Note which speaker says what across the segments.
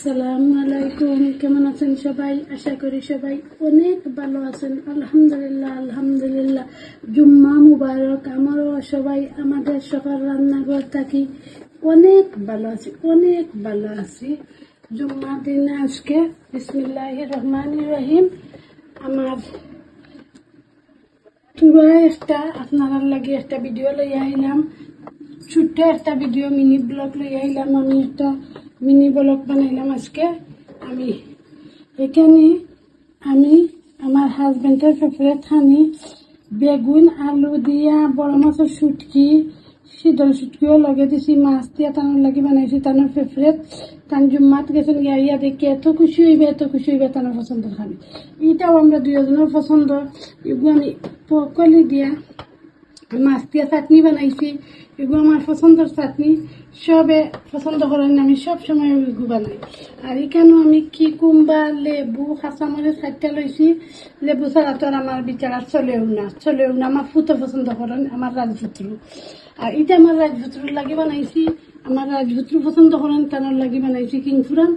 Speaker 1: আসসালামু আলাইকুম। কেমন আছেন সবাই? আশা করি সবাই অনেক ভালো আছেন। আলহামদুলিল্লাহ আলহামদুলিল্লাহ। জুম্মা মুবারক। আমারও সবাই আমাদের সকাল রান্নাঘর থাকি। অনেক ভালো আছি, অনেক ভালো আছি। জুম্মা দিন আজকে। বিসমিল্লাহ রহমান রহিম। আমার পুরো একটা আপনারা লাগে একটা ভিডিও লই আইলাম। ছোট্ট একটা ভিডিও মিনি ব্লগ লই আইলাম। আমি একটা মিনি ব্লগ বানাইলাম আজকে। আমি এখানে আমি আমার হাজবেন্ডের ফেভারিট হানি বেগুন, আলু দিয়া বড় মাছের শুটকি শীতল শুটকিও লগে দিছি, মাছ দিয়া তানোর লাগি বানাইছি তানোর ফেভারিট তান জুম্মাত গেছেন গিয়া ইয়া দেখি এত খুশি হইবে, এত খুশি হইবে তানোর পছন্দ খাবি এটাও আমরা দুজনের পছন্দ। এগুলো আমি পকলি দিয়া মাছ দিয়া চাটনি বানাইছি, এগুলো আমার পছন্দের চাটনি। সবে পছন্দ করেন আমি সব সময় এগুলো বানাই। আর এখানেও আমি কি কুম্বা লেবু, কাঁচামরিচ চারটা লইছি। লেবু ছাড়া তো আমার বিচারা চলেও না চলেও না। আমার ফুটো পছন্দ করেন, আমার রাজপুত্রু। আর এটা আমার রাজপুত্রুর লাগি বানাইছি। আমার রাজপুত্রু পছন্দ করেন, তানোর লাগি বানাইছি কিংফুরান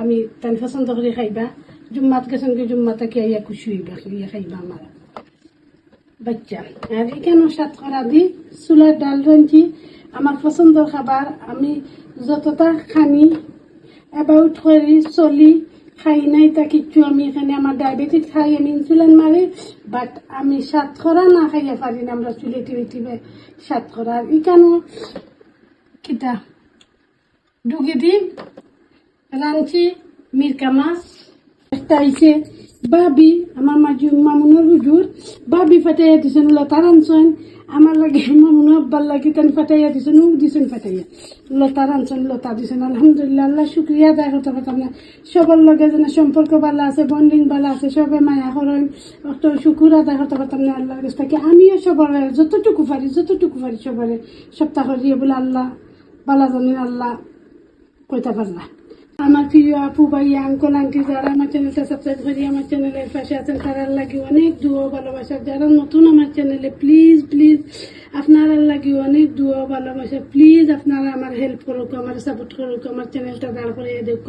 Speaker 1: আমি তান পছন্দ করে খাইবা। জুম্মাত গেছেন জুম্মাতে কে ইয়া খুশি হইবা খাইবা আমার। বাচ্চা। আর এখানে সাতকরা দি, চুলার ডাল রাঁধছি আমার পছন্দের খাবার, আমি যতটা খানি অ্যাবাউট করি, চলি, খাই নাই তা কিচ্ছু আমি এখানে আমার ডায়াবেটিস খাই, আমি ইনসুলিন মারি বাট আমি সাতকরা না খাইয়া পারি না, আমরা চুলে চুলেটি উঠিবে সাতকরা আর এখানে কিতা ডুগি দি রাঁধছি মিরকা মাছ, একটা আইছে বাবি, আমার মাজু মামুনের হুজুর। বাবি ফাটাইয়া দিছেন লতা রানছেন আমার লাগে মামুন আব্বার লাগি তেন ফাটাইয়া দিছেন উক দিছেন ফাটাইয়া। লতা রানছেন লতা দিছেন। আলহামদুলিল্লাহ, আল্লাহ শুক্রিয়া আদায় করতে পারতাম না। সবার লগে যেন সম্পর্ক ভালো আছে, বন্ডিং ভালো আছে, সবে মায়া করেন অত শুকুর আদায় করতে পারতাম না আল্লাহর কাছ থেকে। আমিও সবার যতটুকু পারি যতটুকু পারি সবার সপ্তাহ দিয়ে বলে, আল্লাহ বালা জানেন আল্লাহ, কইতে পারলা। আমার প্রিয় আপু, ভাই আঙ্কল আন্টি যারা আমার চ্যানেলটা সাবস্ক্রাইব করি আমার চ্যানেলের পাশে আছেন, তারার লাগে অনেক দুয়ো ভালোবাসা। যারা নতুন আমার চ্যানেলে প্লিজ প্লিজ আপনারা লাগে অনেক দুয়ো ভালোবাসা। প্লিজ আপনারা আমার হেল্প করুক, আমার সাপোর্ট করুক, আমার চ্যানেলটা দাঁড় করে দেখুক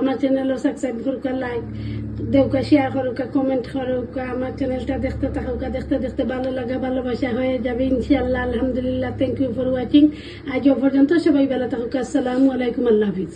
Speaker 1: আমার চ্যানেলও সাবস্ক্রাইব করুক লাইক দেউকা শেয়ার করুক কমেন্ট করুক, আমার চ্যানেলটা দেখতে থাকুক, দেখতে দেখতে ভালো লাগে, ভালোবাসা হয়ে যাবে, ইনশাআল্লাহ, আলহামদুলিল্লাহ। থ্যাংক ইউ ফর ওয়াচিং আজ পর্যন্ত সবাই ভালো থাকুক। আসসালামু আলাইকুম, আল্লাহ হাফিজ।